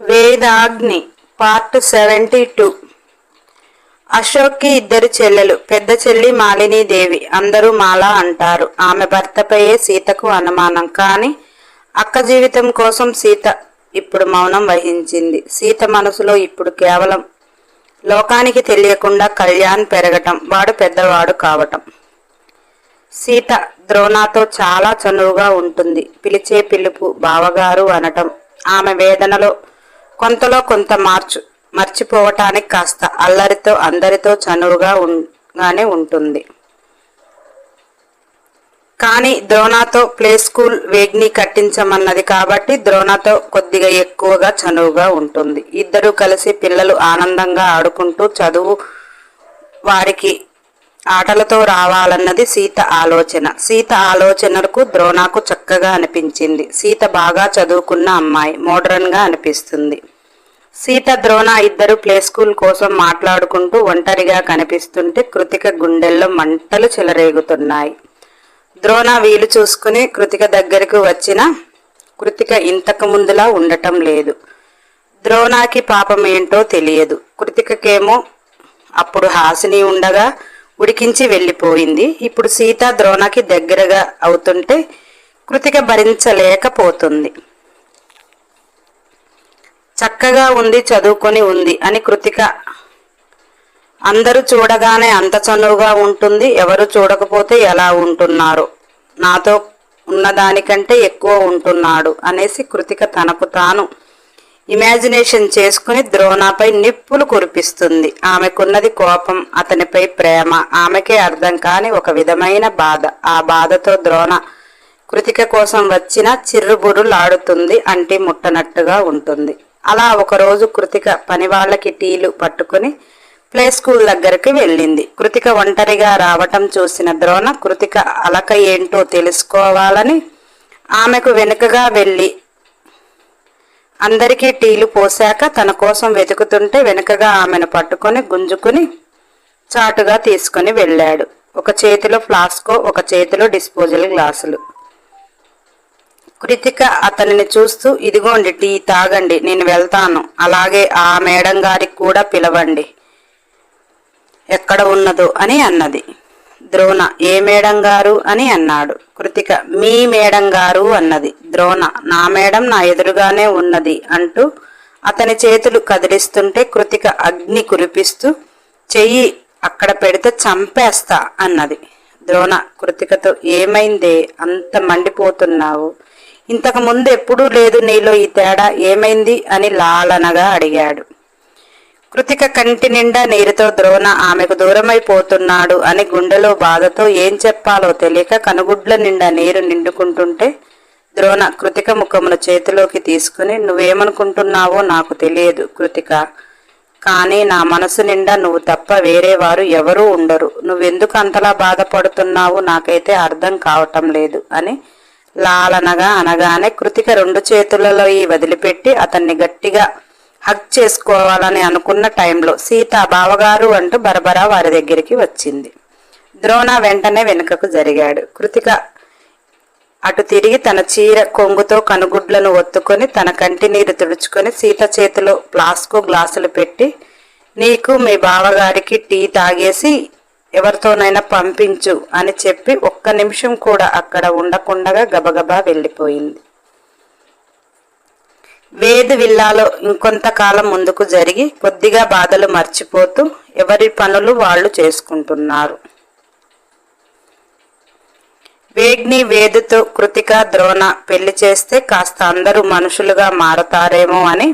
Vedagni part seventy two. అశోక్కి ఇద్దరు చెల్లెలు పెద్ద చెల్లి మాలినీదేవి అందరూ మాల అంటారు. ఆమె భర్తపైయే సీతకు అనుమానం. కానీ అక్క జీవితం కోసం సీత ఇప్పుడు మౌనం వహించింది. సీత మనసులో ఇప్పుడు కేవలం లోకానికి తెలియకుండా కళ్యాణ్ పెరగటం వాడు పెద్దవాడు కావటం. సీత ద్రోణాతో చాలా చనువుగా ఉంటుంది. పిలిచే పిలుపు బావగారు అనటం ఆమె వేదనలో కొంతలో కొంత మార్చు మర్చిపోవటానికి కాస్త అల్లరితో అందరితో చనురుగా గానే ఉంటుంది. కానీ ద్రోణతో ప్లే స్కూల్ వేగ్ని కట్టించమన్నది కాబట్టి ద్రోణతో కొద్దిగా ఎక్కువగా చనువుగా ఉంటుంది. ఇద్దరూ కలిసి పిల్లలు ఆనందంగా ఆడుకుంటూ చదువు వారికి ఆటలతో రావాలన్నది సీత ఆలోచన. సీత ఆలోచనలకు ద్రోణాకు చక్కగా అనిపించింది. సీత బాగా చదువుకున్న అమ్మాయి మోడ్రన్గా అనిపిస్తుంది. సీత ద్రోణ ఇద్దరు ప్లే స్కూల్ కోసం మాట్లాడుకుంటూ ఒంటరిగా కనిపిస్తుంటే కృతిక గుండెల్లో మంటలు చెలరేగుతున్నాయి. ద్రోణ వీలు చూసుకుని కృతిక దగ్గరకు వచ్చిన కృతిక ఇంతకు ముందులా ఉండటం లేదు. ద్రోణాకి పాపం ఏంటో తెలియదు. కృతికకేమో అప్పుడు హాసిని ఉండగా ఉడికించి వెళ్ళిపోయింది. ఇప్పుడు సీత ద్రోణకి దగ్గరగా అవుతుంటే కృతిక భరించలేకపోతుంది. చక్కగా ఉంది చదువుకొని ఉంది అని కృతిక. అందరూ చూడగానే అంత చనువుగా ఉంటుంది ఎవరు చూడకపోతే ఎలా ఉంటున్నారు? నాతో ఉన్నదానికంటే ఎక్కువ ఉంటున్నాడు అనేసి కృతిక తనకు తాను ఇమాజినేషన్ చేసుకుని ద్రోణపై నిప్పులు కురిపిస్తుంది. ఆమెకున్నది కోపం అతనిపై ప్రేమ ఆమెకే అర్థం కాని ఒక విధమైన బాధ. ఆ బాధతో ద్రోణ కృతిక కోసం వచ్చిన చిర్రుబురులాడుతుంది అంటి ముట్టనట్టుగా ఉంటుంది. అలా ఒకరోజు కృతిక పని వాళ్ళకి టీలు పట్టుకుని ప్లే స్కూల్ దగ్గరికి వెళ్ళింది. కృతిక ఒంటరిగా రావటం చూసిన ద్రోణ కృతిక అలక ఏంటో తెలుసుకోవాలని ఆమెకు వెనుకగా వెళ్ళి అందరికీ టీలు పోశాక తన కోసం వెతుకుతుంటే వెనుకగా ఆమెను పట్టుకొని గుంజుకుని చాటుగా తీసుకుని వెళ్ళాడు. ఒక చేతిలో ఫ్లాస్కో ఒక చేతిలో డిస్పోజల్ గ్లాసులు. కృతిక అతనిని చూస్తూ ఇదిగోండి టీ తాగండి నేను వెళ్తాను. అలాగే ఆ మేడం గారికి కూడా పిలవండి. ఎక్కడ ఉన్నదో అని అన్నది. ద్రోణ ఏ మేడం గారు? అని అన్నాడు. కృతిక మీ మేడం గారు అన్నది. ద్రోణ నా మేడం నా ఎదురుగానే ఉన్నది అంటూ అతని చేతులు కదిలిస్తుంటే కృతిక అగ్ని కురిపిస్తూ చెయ్యి అక్కడ పెడితే చంపేస్తా అన్నది. ద్రోణ కృతికతో ఏమైందే? అంత మండిపోతున్నావు. ఇంతకు ముందు ఎప్పుడూ లేదు నీలో ఈ తేడా ఏమైంది అని లాలనగా అడిగాడు. కృతిక కంటి నిండా నీరుతో ద్రోణ ఆమెకు దూరమైపోతున్నాడు అని గుండెలో బాధతో ఏం చెప్పాలో తెలియక కనుగుడ్ల నిండా నీరు నిండుకుంటుంటే ద్రోణ కృతిక ముఖమును చేతిలోకి తీసుకుని నువ్వేమనుకుంటున్నావో నాకు తెలియదు కృతిక కానీ నా మనసు నిండా నువ్వు తప్ప వేరే వారు ఎవరూ ఉండరు. నువ్వెందుకు అంతలా బాధపడుతున్నావు? నాకైతే అర్థం కావటం లేదు అని లాలనగా అనగానే కృతిక రెండు చేతులలో ఈ వదిలిపెట్టి అతన్ని గట్టిగా హక్ చేసుకోవాలని అనుకున్న టైంలో సీత బావగారు అంటూ బరబరా వారి దగ్గరికి వచ్చింది. ద్రోణ వెంటనే వెనుకకు జరిగాడు. కృతిక అటు తిరిగి తన చీర కొంగుతో కనుగుడ్లను ఒత్తుకొని తన కంటి నీరు తుడుచుకొని సీత చేతిలో ప్లాస్కో గ్లాసులు పెట్టి నీకు మీ బావగారికి టీ తాగేసి ఎవరితోనైనా పంపించు అని చెప్పి ఒక్క నిమిషం కూడా అక్కడ ఉండకుండగా గబగబా వెళ్ళిపోయింది. వేది విల్లాలో ఇంకొంతకాలం ముందుకు జరిగి కొద్దిగా బాధలు మర్చిపోతూ ఎవరి పనులు వాళ్ళు చేసుకుంటున్నారు. వేగ్ని వేదుతో కృతిక ద్రోణ పెళ్ళి చేస్తే కాస్త అందరూ మనుషులుగా మారతారేమో అని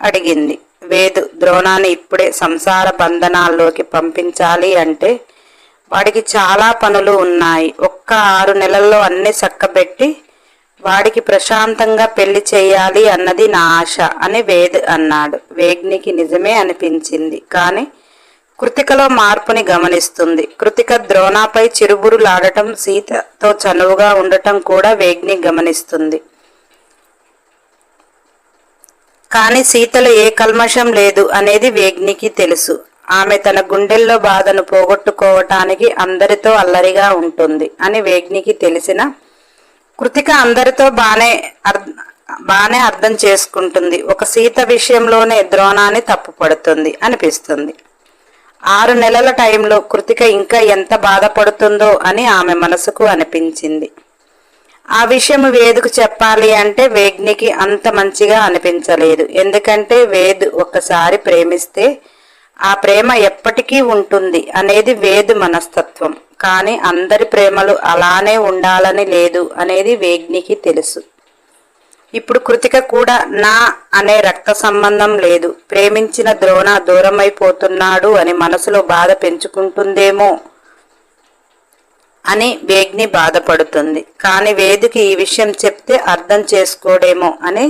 అడిగింది. వేదు. ద్రోణాన్ని ఇప్పుడే సంసార బంధనాల్లోకి పంపించాలి అంటే వాడికి చాలా పనులు ఉన్నాయి. ఒక్క ఆరు నెలల్లో అన్నీ చక్కబెట్టి వాడికి ప్రశాంతంగా పెళ్ళి చేయాలి అన్నది నా ఆశ అని వేద్ అన్నాడు. వేగ్నికి నిజమే అనిపించింది. కానీ కృతికలో మార్పుని గమనిస్తుంది. కృతిక ద్రోణాపై చిరుబురులాడటం సీతతో చనువుగా ఉండటం కూడా వేగ్ని గమనిస్తుంది. కానీ సీతలో ఏ కల్మషం లేదు అనేది వేగ్నికి తెలుసు. ఆమె తన గుండెల్లో బాధను పోగొట్టుకోవటానికి అందరితో అల్లరిగా ఉంటుంది అని వేగ్నికి తెలిసిన కృతిక అందరితో బానే అర్- బాగానే అర్థం చేసుకుంటుంది. ఒక సీత విషయంలోనే ద్రోణాన్ని తప్పుపడుతుంది అనిపిస్తుంది. ఆరు నెలల టైంలో కృతిక ఇంకా ఎంత బాధపడుతుందో అని ఆమె మనసుకు అనిపించింది. ఆ విషయం వేదుకు చెప్పాలి అంటే వేగ్నికి అంత మంచిగా అనిపించలేదు. ఎందుకంటే వేద్ ఒక్కసారి ప్రేమిస్తే ఆ ప్రేమ ఎప్పటికీ ఉంటుంది అనేది వేదు మనస్తత్వం. కానీ అందరి ప్రేమలు అలానే ఉండాలని లేదు అనేది వేగ్నికి తెలుసు. ఇప్పుడు కృతిక కూడా నా అనే రక్త సంబంధం లేదు. ప్రేమించిన ద్రోణ దూరమైపోతున్నాడు అని మనసులో బాధ పెంచుకుంటుందేమో. అని వేగ్ని బాధపడుతుంది. కానీ వేదికి ఈ విషయం చెప్తే అర్థం చేసుకోడేమో అని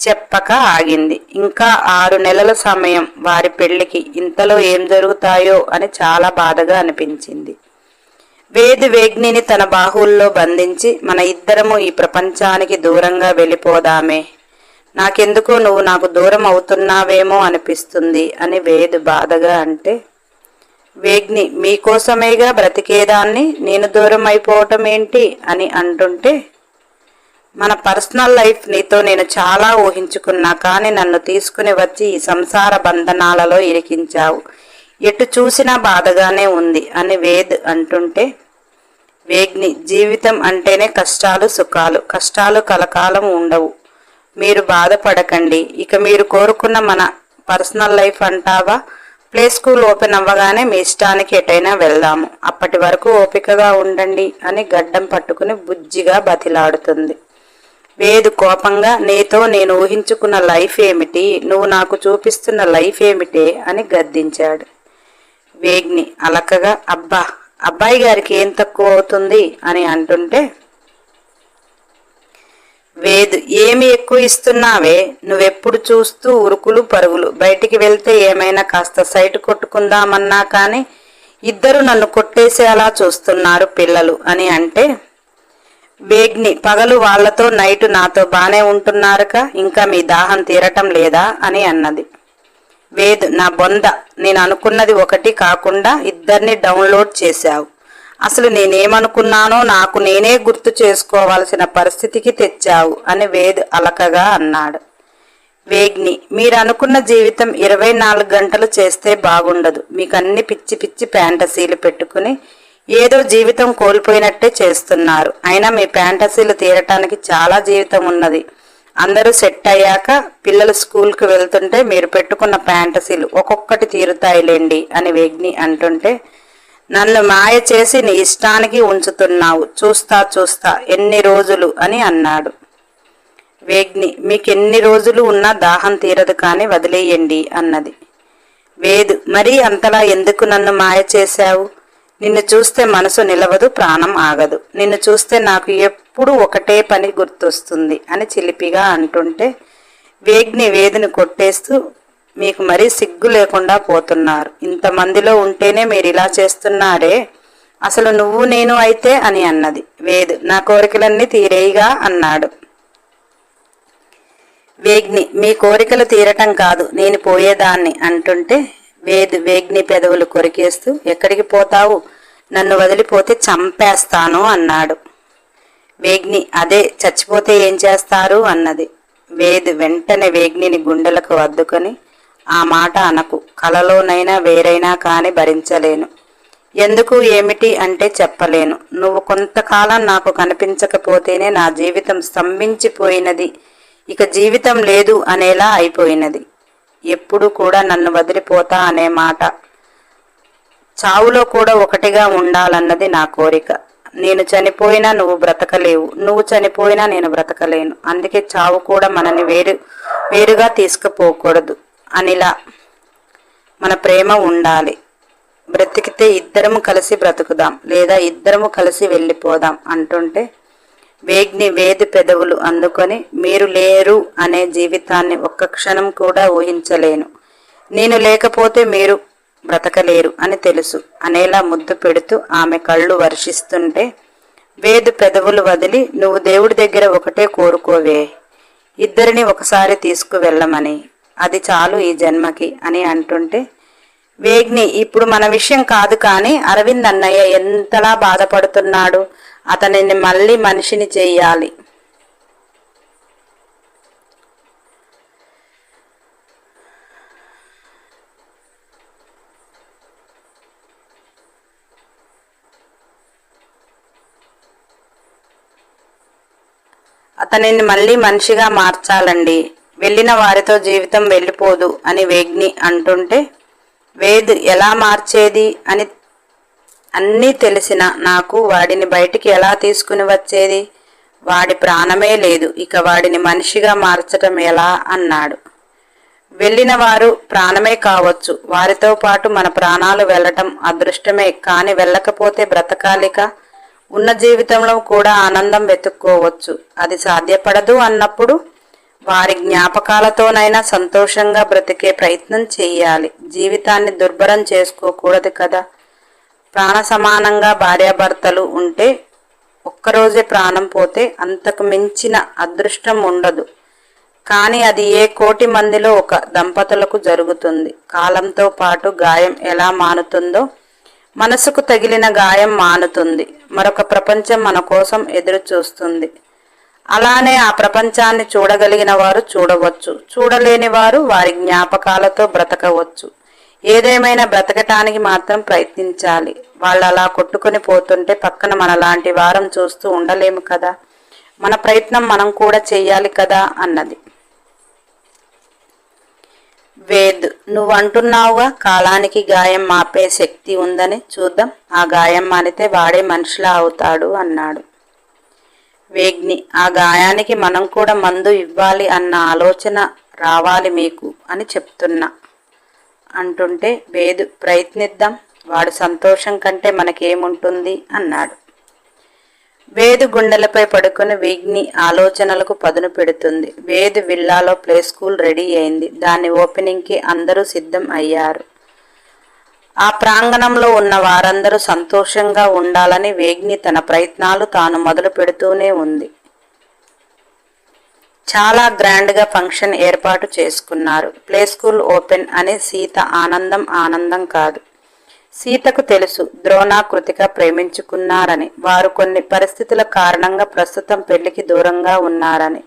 చెప్పక ఆగింది. ఇంకా ఆరు నెలల సమయం వారి పెళ్ళికి ఇంతలో ఏం జరుగుతాయో అని చాలా బాధగా అనిపించింది. వేది వేగ్నిని తన బాహుల్లో బంధించి మన ఇద్దరము ఈ ప్రపంచానికి దూరంగా వెళ్ళిపోదామే. నాకెందుకో నువ్వు నాకు దూరం అవుతున్నావేమో అనిపిస్తుంది అని వేదు బాధగా అంటే వేగ్ని మీకోసమేగా బ్రతికేదాన్ని నేను దూరం అయిపోవటం ఏంటి అని అంటుంటే మన పర్సనల్ లైఫ్ నీతో నేను చాలా ఊహించుకున్నా కానీ నన్ను తీసుకుని వచ్చి ఈ సంసార బంధనాలలో ఇరికించావు. ఎటు చూసినా బాధగానే ఉంది అని వేద్ అంటుంటే వేగ్ని జీవితం అంటేనే కష్టాలు సుఖాలు కష్టాలు కలకాలం ఉండవు. మీరు బాధపడకండి. ఇక మీరు కోరుకున్న మన పర్సనల్ లైఫ్ అంటావా? ప్లే స్కూల్ ఓపెన్ అవ్వగానే మీ ఇష్టానికి ఎటైనా వెళ్దాము. అప్పటి వరకు ఓపికగా ఉండండి అని గడ్డం పట్టుకుని బుజ్జిగా బతిలాడుతుంది. వేదు కోపంగా నీతో నేను ఊహించుకున్న లైఫ్ ఏమిటి? నువ్వు నాకు చూపిస్తున్న లైఫ్ ఏమిటి? అని గద్దించాడు. వేగ్ని అలకగా అబ్బా అబ్బాయి గారికి ఏం తక్కువ అవుతుంది? అని అంటుంటే వేదు. ఏమి ఎక్కువ ఇస్తున్నావే? నువ్వెప్పుడు చూస్తూ ఉరుకులు పరుగులు. బయటికి వెళ్తే ఏమైనా కాస్త సైట్ కొట్టుకుందామన్నా కానీ ఇద్దరు నన్ను కొట్టేసేలా చూస్తున్నారు పిల్లలు అని అంటే వేగ్ని పగలు వాళ్ళతో నైటు నాతో బానే ఉంటున్నారుక ఇంకా మీ దాహం తీరటం లేదా? అని అన్నది. వేద్ నా బొంద. నేను అనుకున్నది ఒకటి కాకుండా ఇద్దరిని డౌన్లోడ్ చేశావు. అసలు నేనేమనుకున్నానో నాకు నేనే గుర్తు చేసుకోవాల్సిన పరిస్థితికి తెచ్చావు అని వేద్ అలకగా అన్నాడు. వేగ్ని మీరు అనుకున్న జీవితం ఇరవై నాలుగు గంటలు చేస్తే బాగుండదు. మీకు అన్ని పిచ్చి పిచ్చి ఫ్యాంటసీలు పెట్టుకుని ఏదో జీవితం కోల్పోయినట్టే చేస్తున్నారు. అయినా మీ ఫ్యాంటసీలు తీరటానికి చాలా జీవితం ఉన్నది. అందరూ సెట్ అయ్యాక పిల్లలు స్కూల్కి వెళ్తుంటే మీరు పెట్టుకున్న ఫ్యాంటసీలు ఒక్కొక్కటి తీరుతాయిలేండి అని వేగ్ని అంటుంటే నన్ను మాయ చేసి నీ ఇష్టానికి ఉంచుతున్నావు. చూస్తా చూస్తా ఎన్ని రోజులు అని అన్నాడు. వేగ్ని మీకెన్ని రోజులు ఉన్నా దాహం తీరదు కానీ వదిలేయండి అన్నది. వేదు మరీ అంతలా ఎందుకు నన్ను మాయ చేశావు? నిన్ను చూస్తే మనసు నిలవదు ప్రాణం ఆగదు. నిన్ను చూస్తే నాకు ఎప్పుడు ఒకటే పని గుర్తొస్తుంది అని చిలిపిగా అంటుంటే వేగ్ని వేదిని కొట్టేస్తూ మీకు మరీ సిగ్గు లేకుండా పోతున్నారు. ఇంతమందిలో ఉంటేనే మీరు ఇలా చేస్తున్నారే. అసలు నువ్వు నేను అయితే అని అన్నది. వేదు నా కోరికలన్నీ తీరేయిగా అన్నాడు. వేగ్ని మీ కోరికలు తీరటం కాదు నేను పోయేదాన్ని అంటుంటే వేద్ వేగ్ని పెదవులు కొరికేస్తూ ఎక్కడికి పోతావు? నన్ను వదిలిపోతే చంపేస్తాను అన్నాడు. వేగ్ని అదే చచ్చిపోతే ఏం చేస్తారు? అన్నది. వేద్ వెంటనే వేగ్నిని గుండెలకు అద్దుకొని ఆ మాట అనకు. కలలోనైనా వేరైనా కాని భరించలేను. ఎందుకు ఏమిటి అంటే చెప్పలేను. నువ్వు కొంతకాలం నాకు కనిపించకపోతేనే నా జీవితం స్తంభించిపోయినది. ఇక జీవితం లేదు అనేలా అయిపోయినది. ఎప్పుడు కూడా నన్ను వదిలిపోతా అనే మాట. చావులో కూడా ఒకటిగా ఉండాలన్నది నా కోరిక. నేను చనిపోయినా నువ్వు బ్రతకలేవు. నువ్వు చనిపోయినా నేను బ్రతకలేను. అందుకే చావు కూడా మనని వేరు వేరుగా తీసుకుపోకూడదు. అనిల మన ప్రేమ ఉండాలి. బ్రతికితే ఇద్దరము కలిసి బ్రతుకుదాం లేదా ఇద్దరము కలిసి వెళ్ళిపోదాం అంటుంటే వేగ్ని వేది పెదవులు అందుకొని మీరు లేరు అనే జీవితాన్ని ఒక్క క్షణం కూడా ఊహించలేను. నేను లేకపోతే మీరు బ్రతకలేరు అని తెలుసు. అనేలా ముద్దు పెడుతూ ఆమె కళ్ళు వర్షిస్తుంటే వేదు పెదవులు వదిలి నువ్వు దేవుడి దగ్గర ఒకటే కోరుకోవే. ఇద్దరిని ఒకసారి తీసుకువెళ్ళమని. అది చాలు ఈ జన్మకి అని అంటుంటే వేగ్ని ఇప్పుడు మన విషయం కాదు కానీ అరవింద్ అన్నయ్య ఎంతలా బాధపడుతున్నాడు. అతనిని మళ్ళీ మనిషిని చేయాలి అతనిని మళ్ళీ మనిషిగా మార్చాలండి. వెళ్ళిన వారితో జీవితం వెళ్ళిపోదు అని వేగ్ని అంటుంటే వేద్ ఎలా మార్చేది అని అన్నీ తెలిసిన నాకు వాడిని బయటికి ఎలా తీసుకుని వచ్చేది? వాడి ప్రాణమే లేదు ఇక వాడిని మనిషిగా మార్చటం ఎలా? అన్నాడు. వెళ్ళిన వారు ప్రాణమే కావచ్చు వారితో పాటు మన ప్రాణాలు వెళ్ళటం అదృష్టమే కానీ వెళ్ళకపోతే బ్రతకాలిక? ఉన్న జీవితంలో కూడా ఆనందం వెతుక్కోవచ్చు. అది సాధ్యపడదు అన్నప్పుడు వారి జ్ఞాపకాలతోనైనా సంతోషంగా బ్రతికే ప్రయత్నం చేయాలి. జీవితాన్ని దుర్భరం చేసుకోకూడదు కదా. ప్రాణ సమానంగా భార్యాభర్తలు ఉంటే ఒక్కరోజే ప్రాణం పోతే అంతకు మించిన అదృష్టం ఉండదు. కానీ అది ఏ కోటి మందిలో ఒక దంపతులకు జరుగుతుంది. కాలంతో పాటు గాయం ఎలా మానుతుందో మనసుకు తగిలిన గాయం మానుతుంది. మరొక ప్రపంచం మన కోసం ఎదురు చూస్తుంది అలానే ఆ ప్రపంచాన్ని చూడగలిగిన వారు చూడవచ్చు. చూడలేని వారు వారి జ్ఞాపకాలతో బ్రతకవచ్చు. ఏదేమైనా బ్రతకటానికి మాత్రం ప్రయత్నించాలి. వాళ్ళు అలా కొట్టుకుని పోతుంటే పక్కన మనలాంటి వారం చూస్తూ ఉండలేము కదా. మన ప్రయత్నం మనం కూడా చెయ్యాలి కదా అన్నది. వేద్ నువ్వు అంటున్నావుగా కాలానికి గాయం మాపే శక్తి ఉందని చూద్దాం. ఆ గాయం మానితే వాడే మనిషిలా అవుతాడు అన్నాడు. వేగ్ని. ఆ గాయానికి మనం కూడా మందు ఇవ్వాలి అన్న ఆలోచన రావాలి మీకు అని చెప్తున్నా. అంటుంటే వేదు ప్రయత్నిద్దాం. వాడు సంతోషం కంటే మనకేముంటుంది? అన్నాడు. వేదు గుండెలపై పడుకుని విగ్ని ఆలోచనలకు పదును పెడుతుంది. వేదు విల్లాలో ప్లే స్కూల్ రెడీ అయింది. దాని ఓపెనింగ్కి అందరూ సిద్ధం అయ్యారు. ఆ ప్రాంగణంలో ఉన్న వారందరూ సంతోషంగా ఉండాలని వేగ్ని తన ప్రయత్నాలు తాను మొదలు పెడుతూనే ఉంది. చాలా గ్రాండ్గా ఫంక్షన్ ఏర్పాటు చేసుకున్నారు. ప్లే స్కూల్ ఓపెన్ అనే సీత ఆనందం ఆనందం కాదు. సీతకు తెలుసు ద్రోణ కృతిక ప్రేమించుకున్నారని. వారు కొన్ని పరిస్థితుల కారణంగా ప్రస్తుతం పెళ్ళికి దూరంగా ఉన్నారని.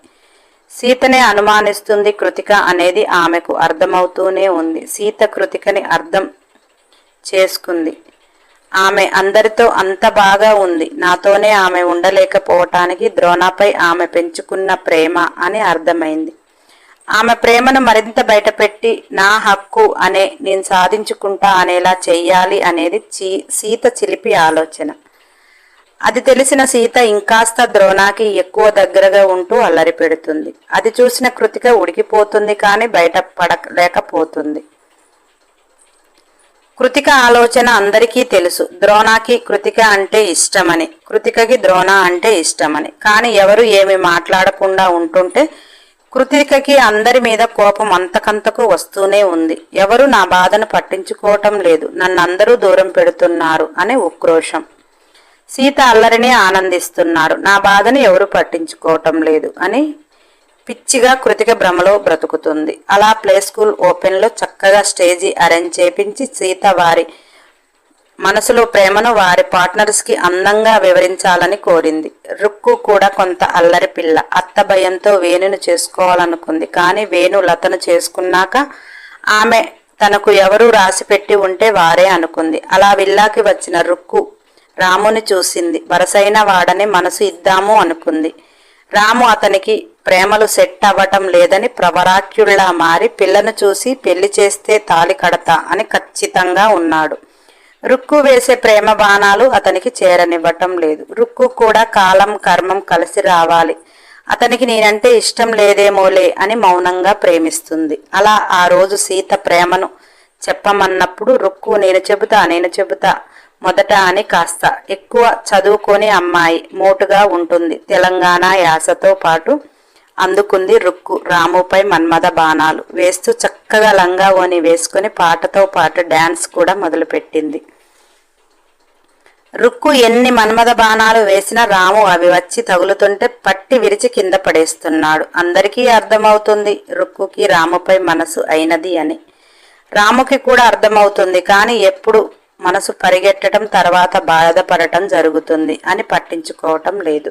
సీతనే అనుమానిస్తుంది కృతిక అనేది ఆమెకు అర్థమవుతూనే ఉంది. సీత కృతికని అర్థం చేసుకుంది. ఆమె అందరితో అంత బాగా ఉంది. నాతోనే ఆమె ఉండలేకపోవటానికి ద్రోణపై ఆమె పెంచుకున్న ప్రేమ అని అర్థమైంది. ఆమె ప్రేమను మరింత బయటపెట్టి నా హక్కు అనే నేను సాధించుకుంటా అనేలా చెయ్యాలి అనేది చీ సీత చిలిపి ఆలోచన. అది తెలిసిన సీత ఇంకాస్త ద్రోణాకి ఎక్కువ దగ్గరగా ఉంటూ అల్లరి పెడుతుంది. అది చూసిన కృతిక ఉడికిపోతుంది కానీ బయట పడలేకపోతుంది కృతిక ఆలోచన అందరికీ తెలుసు. ద్రోణాకి కృతిక అంటే ఇష్టమని. కృతికకి ద్రోణ అంటే ఇష్టమని. కానీ ఎవరు ఏమి మాట్లాడకుండా ఉంటుంటే కృతికకి అందరి మీద కోపం అంతకంతకు వస్తూనే ఉంది. ఎవరు నా బాధను పట్టించుకోవటం లేదు. నన్ను అందరూ దూరం పెడుతున్నారు అనే ఉక్రోషం. సీత అల్లరిని ఆనందిస్తున్నారు. నా బాధను ఎవరు పట్టించుకోవటం లేదు అని పిచ్చిగా కృతిక భ్రమలో బ్రతుకుతుంది. అలా ప్లే స్కూల్ ఓపెన్లో చక్కగా స్టేజీ అరేంజ్ చేపించి సీత వారి మనసులో ప్రేమను వారి పార్ట్నర్స్కి అందంగా వివరించాలని కోరింది. రుక్కు కూడా కొంత అల్లరి పిల్ల. అత్త భయంతో వేణును చేసుకోవాలనుకుంది. కానీ వేణు లతను చేసుకున్నాక ఆమె తనకు ఎవరు రాసిపెట్టి ఉంటే వారే అనుకుంది. అలా విల్లాకి వచ్చిన రుక్కు రాముని చూసింది. వరసైన వాడని మనసు ఇద్దాము అనుకుంది. రాము అతనికి ప్రేమలు సెట్ అవ్వటం లేదని ప్రవరాక్యుల్లా మారి పిల్లను చూసి పెళ్ళి చేస్తే తాలి కడతా అని ఖచ్చితంగా ఉన్నాడు. రుక్కు వేసే ప్రేమ బాణాలు అతనికి చేరనివ్వటం లేదు. రుక్కు కూడా కాలం కర్మం కలిసి రావాలి. అతనికి నేనంటే ఇష్టం లేదేమోలే అని మౌనంగా ప్రేమిస్తుంది. అలా ఆ రోజు సీత ప్రేమను చెప్పమన్నప్పుడు రుక్కు నేను చెబుతా నేను చెబుతా మొదట అని కాస్త. ఎక్కువ చదువుకొని అమ్మాయి మోటుగా ఉంటుంది. తెలంగాణ యాసతో పాటు అందుకుంది రుక్కు. రాముపై మన్మద బాణాలు వేస్తూ చక్కగా లంగా ఓని వేసుకుని పాటతో పాటు డ్యాన్స్ కూడా మొదలుపెట్టింది. రుక్కు ఎన్ని మన్మద బాణాలు వేసినా రాము అవి వచ్చి తగులుతుంటే పట్టి విరిచి కింద పడేస్తున్నాడు. అందరికీ అర్థమవుతుంది రుక్కుకి రాముపై మనసు అయినది అని. రాముకి కూడా అర్థమవుతుంది కానీ ఎప్పుడు మనసు పరిగెట్టడం తర్వాత బాధపడటం జరుగుతుంది అని పట్టించుకోవటం లేదు.